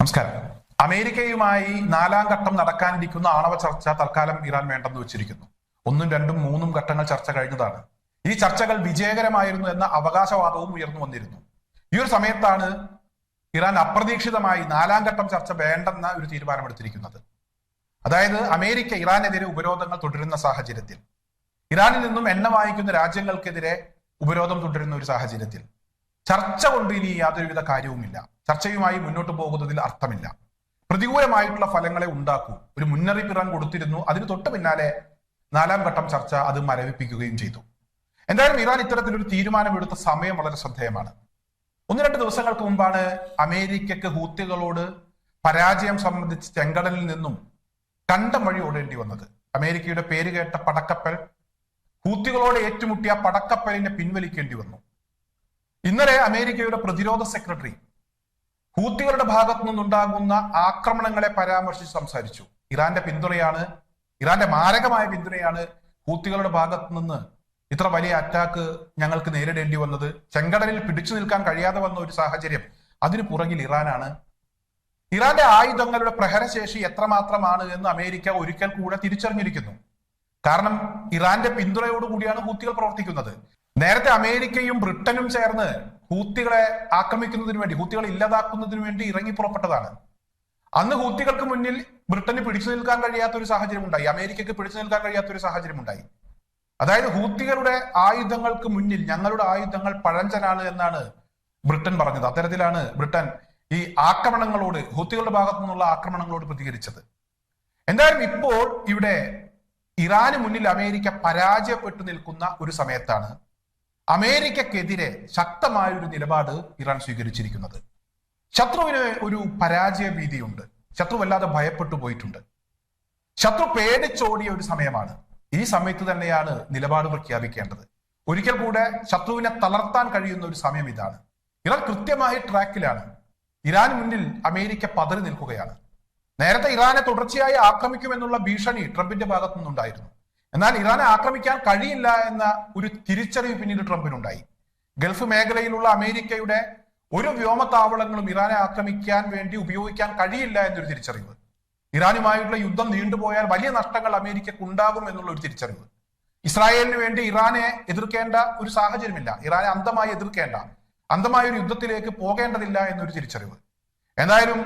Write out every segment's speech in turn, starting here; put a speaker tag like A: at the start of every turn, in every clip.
A: നമസ്കാരം. അമേരിക്കയുമായി നാലാം ഘട്ടം നടക്കാനിരിക്കുന്ന ആണവ ചർച്ച തൽക്കാലം ഇറാൻ വേണ്ടെന്ന് വെച്ചിരിക്കുന്നു. ഒന്നും രണ്ടും മൂന്നും ഘട്ടങ്ങൾ ചർച്ച കഴിഞ്ഞതാണ്. ഈ ചർച്ചകൾ വിജയകരമായിരുന്നു എന്ന അവകാശവാദവും ഉയർന്നു വന്നിരുന്നു. ഈ ഒരു സമയത്താണ് ഇറാൻ അപ്രതീക്ഷിതമായി നാലാം ഘട്ടം ചർച്ച വേണ്ടെന്ന ഒരു തീരുമാനമെടുത്തിരിക്കുന്നത്. അതായത് അമേരിക്ക ഇറാനെതിരെ ഉപരോധങ്ങൾ തുടരുന്ന സാഹചര്യത്തിൽ. ഇറാനിൽ നിന്നും എണ്ണ വാങ്ങിക്കുന്ന രാജ്യങ്ങൾക്കെതിരെ ഉപരോധം തുടരുന്ന ഒരു സാഹചര്യത്തിൽ. ചർച്ച കൊണ്ട് ഇനി യാതൊരുവിധ കാര്യവുമില്ല. ചർച്ചയുമായി മുന്നോട്ട് പോകുന്നതിൽ അർത്ഥമില്ല. പ്രതികൂലമായിട്ടുള്ള ഫലങ്ങളെ ഉണ്ടാക്കൂ. ഒരു മുന്നറിയിപ്പ് ഇറാൻ കൊടുത്തിരുന്നു. അതിന് തൊട്ട് പിന്നാലെ നാലാം ഘട്ടം ചർച്ച അത് മരവിപ്പിക്കുകയും ചെയ്തു. എന്തായാലും ഇറാൻ ഇത്തരത്തിലൊരു തീരുമാനമെടുത്ത സമയം വളരെ ശ്രദ്ധേയമാണ്. ഒന്ന് രണ്ട് ദിവസങ്ങൾക്ക് മുമ്പാണ് അമേരിക്കക്ക് ഹൂത്തികളോട് പരാജയം സംബന്ധിച്ച് ചെങ്കടലിൽ നിന്നും കണ്ടം വഴി ഓടേണ്ടി വന്നത്. അമേരിക്കയുടെ പേര് കേട്ട പടക്കപ്പൽ ഹൂത്തികളോട് ഏറ്റുമുട്ടിയ പടക്കപ്പലിനെ പിൻവലിക്കേണ്ടി വന്നു. ഇന്നലെ അമേരിക്കയുടെ പ്രതിരോധ സെക്രട്ടറി ഹൂത്തികളുടെ ഭാഗത്തു നിന്നുണ്ടാകുന്ന ആക്രമണങ്ങളെ പരാമർശിച്ച് സംസാരിച്ചു. ഇറാന്റെ പിന്തുണയാണ് ഇറാന്റെ മാരകമായ പിന്തുണയാണ് ഹൂത്തികളുടെ ഭാഗത്തു നിന്ന് ഇത്ര വലിയ അറ്റാക്ക് ഞങ്ങൾക്ക് നേരിടേണ്ടി വന്നത്. ചെങ്കടലിൽ പിടിച്ചു നിൽക്കാൻ കഴിയാതെ വന്ന ഒരു സാഹചര്യം അതിനു പുറകിൽ ഇറാനാണ്. ഇറാന്റെ ആയുധങ്ങളുടെ പ്രഹരശേഷി എത്രമാത്രമാണ് എന്ന് അമേരിക്ക ഒരിക്കൽ കൂടെ തിരിച്ചറിഞ്ഞിരിക്കുന്നു. കാരണം ഇറാന്റെ പിന്തുണയോടുകൂടിയാണ് ഹൂത്തികൾ പ്രവർത്തിക്കുന്നത്. നേരത്തെ അമേരിക്കയും ബ്രിട്ടനും ചേർന്ന് ഹൂത്തികളെ ആക്രമിക്കുന്നതിന് വേണ്ടി ഹൂത്തികളെ ഇല്ലാതാക്കുന്നതിന് വേണ്ടി ഇറങ്ങി പുറപ്പെട്ടതാണ്. അന്ന് ഹൂത്തികൾക്ക് മുന്നിൽ ബ്രിട്ടന് പിടിച്ചു നിൽക്കാൻ കഴിയാത്ത ഒരു സാഹചര്യം ഉണ്ടായി അമേരിക്കക്ക് പിടിച്ചു നിൽക്കാൻ കഴിയാത്ത ഒരു സാഹചര്യം ഉണ്ടായി അതായത് ഹൂത്തികളുടെ ആയുധങ്ങൾക്ക് മുന്നിൽ ഞങ്ങളുടെ ആയുധങ്ങൾ പഴഞ്ചനാണ് എന്നാണ് ബ്രിട്ടൻ പറഞ്ഞത്. അത്തരത്തിലാണ് ബ്രിട്ടൻ ഈ ആക്രമണങ്ങളോട് ഹൂത്തികളുടെ ഭാഗത്തു നിന്നുള്ള ആക്രമണങ്ങളോട് പ്രതികരിച്ചത്. എന്തായാലും ഇപ്പോൾ ഇവിടെ ഇറാന് മുന്നിൽ അമേരിക്ക പരാജയപ്പെട്ടു നിൽക്കുന്ന ഒരു സമയത്താണ് അമേരിക്കക്കെതിരെ ശക്തമായ ഒരു നിലപാട് ഇറാൻ സ്വീകരിച്ചിരിക്കുന്നത്. ശത്രുവിന് ഒരു പരാജയ ഭീതിയുണ്ട് ശത്രു വല്ലാതെ ഭയപ്പെട്ടു പോയിട്ടുണ്ട്. ശത്രു പേടിച്ചോടിയ ഒരു സമയമാണ്. ഈ സമയത്ത് തന്നെയാണ് നിലപാട് പ്രഖ്യാപിക്കേണ്ടത്. ഒരിക്കൽ കൂടെ ശത്രുവിനെ തളർത്താൻ കഴിയുന്ന ഒരു സമയം ഇതാണ്. ഇറാൻ കൃത്യമായി ട്രാക്കിലാണ്. ഇറാന് മുന്നിൽ അമേരിക്ക പതറി നിൽക്കുകയാണ്. നേരത്തെ ഇറാനെ തുടർച്ചയായി ആക്രമിക്കുമെന്നുള്ള ഭീഷണി ട്രംപിന്റെ ഭാഗത്തു നിന്നുണ്ടായിരുന്നു എന്നാൽ ഇറാനെ ആക്രമിക്കാൻ കഴിയില്ല എന്ന ഒരു തിരിച്ചറിവ് പിന്നീട് ട്രംപിനുണ്ടായി. ഗൾഫ് മേഖലയിലുള്ള അമേരിക്കയുടെ ഒരു വ്യോമത്താവളങ്ങളും ഇറാനെ ആക്രമിക്കാൻ വേണ്ടി ഉപയോഗിക്കാൻ കഴിയില്ല എന്നൊരു തിരിച്ചറിവ്. ഇറാനുമായിട്ടുള്ള യുദ്ധം നീണ്ടുപോയാൽ വലിയ നഷ്ടങ്ങൾ അമേരിക്കക്ക് ഉണ്ടാകും എന്നുള്ള ഒരു തിരിച്ചറിവ്. ഇസ്രായേലിന് വേണ്ടി ഇറാനെ എതിർക്കേണ്ട ഒരു സാഹചര്യമില്ല. ഇറാനെ അന്തമായി എതിർക്കേണ്ട അന്തമായ ഒരു യുദ്ധത്തിലേക്ക് പോകേണ്ടതില്ല എന്നൊരു തിരിച്ചറിവ്. എന്തായാലും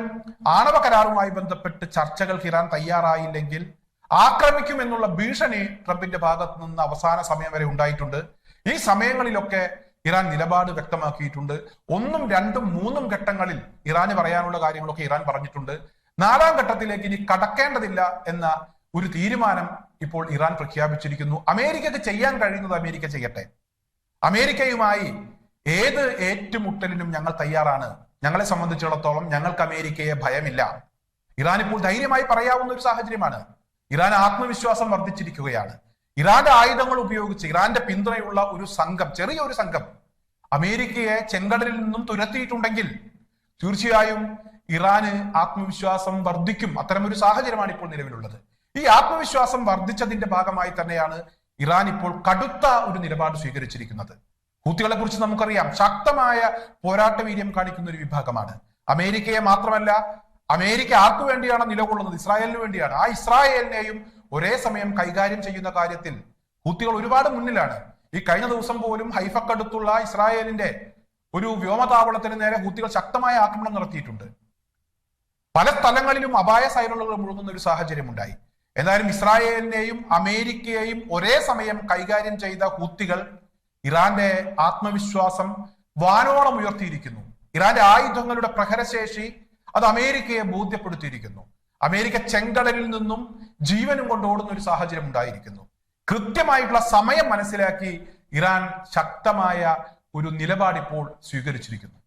A: ആണവ കരാറുമായി ബന്ധപ്പെട്ട് ചർച്ചകൾക്ക് ഇറാൻ തയ്യാറായില്ലെങ്കിൽ ആക്രമിക്കുമെന്നുള്ള ഭീഷണി ട്രംപിന്റെ ഭാഗത്ത് നിന്ന് അവസാന സമയം വരെ ഉണ്ടായിട്ടുണ്ട്. ഈ സമയങ്ങളിലൊക്കെ ഇറാൻ നിലപാട് വ്യക്തമാക്കിയിട്ടുണ്ട്. ഒന്നും രണ്ടും മൂന്നും ഘട്ടങ്ങളിൽ ഇറാന് പറയാനുള്ള കാര്യങ്ങളൊക്കെ ഇറാൻ പറഞ്ഞിട്ടുണ്ട്. നാലാം ഘട്ടത്തിലേക്ക് ഇനി കടക്കേണ്ടതില്ല എന്ന ഒരു തീരുമാനം ഇപ്പോൾ ഇറാൻ പ്രഖ്യാപിച്ചിരിക്കുന്നു. അമേരിക്കക്ക് ചെയ്യാൻ കഴിയുന്നത് അമേരിക്ക ചെയ്യട്ടെ. അമേരിക്കയുമായി ഏത് ഏറ്റുമുട്ടലിനും ഞങ്ങൾ തയ്യാറാണ്. ഞങ്ങളെ സംബന്ധിച്ചിടത്തോളം ഞങ്ങൾക്ക് അമേരിക്കയെ ഭയമില്ല. ഇറാൻ ഇപ്പോൾ ധൈര്യമായി പറയാവുന്ന ഒരു സാഹചര്യമാണ്. ഇറാൻ ആത്മവിശ്വാസം വർദ്ധിച്ചിരിക്കുകയാണ്. ഇറാന്റെ ആയുധങ്ങൾ ഉപയോഗിച്ച് ഇറാന്റെ പിന്തുണയുള്ള ഒരു സംഘം ചെറിയ ഒരു സംഘം അമേരിക്കയെ ചെങ്കടലിൽ നിന്നും തുരത്തിയിട്ടുണ്ടെങ്കിൽ തീർച്ചയായും ഇറാന് ആത്മവിശ്വാസം വർദ്ധിക്കും. അത്തരമൊരു സാഹചര്യമാണ് ഇപ്പോൾ നിലവിലുള്ളത്. ഈ ആത്മവിശ്വാസം വർദ്ധിച്ചതിന്റെ ഭാഗമായി തന്നെയാണ് ഇറാൻ ഇപ്പോൾ കടുത്ത ഒരു നിലപാട് സ്വീകരിച്ചിരിക്കുന്നത്. ഹൂത്തികളെ കുറിച്ച് നമുക്കറിയാം. ശക്തമായ പോരാട്ട വീര്യം കാണിക്കുന്ന ഒരു വിഭാഗമാണ്. അമേരിക്കയെ മാത്രമല്ല അമേരിക്ക ആർക്കു വേണ്ടിയാണ് നിലകൊള്ളുന്നത്? ഇസ്രായേലിന് വേണ്ടിയാണ്. ആ ഇസ്രായേലിനെയും ഒരേ സമയം കൈകാര്യം ചെയ്യുന്ന കാര്യത്തിൽ ഹൂത്തികൾ ഒരുപാട് മുന്നിലാണ്. ഈ കഴിഞ്ഞ ദിവസം പോലും ഹൈഫക്കടുത്തുള്ള ഇസ്രായേലിന്റെ ഒരു വ്യോമതാവളത്തിന് നേരെ ഹൂത്തികൾ ശക്തമായ ആക്രമണം നടത്തിയിട്ടുണ്ട്. പല സ്ഥലങ്ങളിലും അപായ സൈറലുകൾ മുഴുകുന്ന ഒരു സാഹചര്യം ഉണ്ടായി എന്നാലും ഇസ്രായേലിനെയും അമേരിക്കയെയും ഒരേ സമയം കൈകാര്യം ചെയ്ത ഹൂത്തികൾ ഇറാന്റെ ആത്മവിശ്വാസം വാനോളം ഉയർത്തിയിരിക്കുന്നു. ഇറാന്റെ ആയുധങ്ങളുടെ പ്രഹരശേഷി അത് അമേരിക്കയെ ബോധ്യപ്പെടുത്തിയിരിക്കുന്നു. അമേരിക്ക ചെങ്കടലിൽ നിന്നും ജീവനും കൊണ്ട് ഓടുന്ന ഒരു സാഹചര്യം ഉണ്ടായിരിക്കുന്നു. കൃത്യമായിട്ടുള്ള സമയം മനസ്സിലാക്കി ഇറാൻ ശക്തമായ ഒരു നിലപാടിപ്പോൾ സ്വീകരിച്ചിരിക്കുന്നു.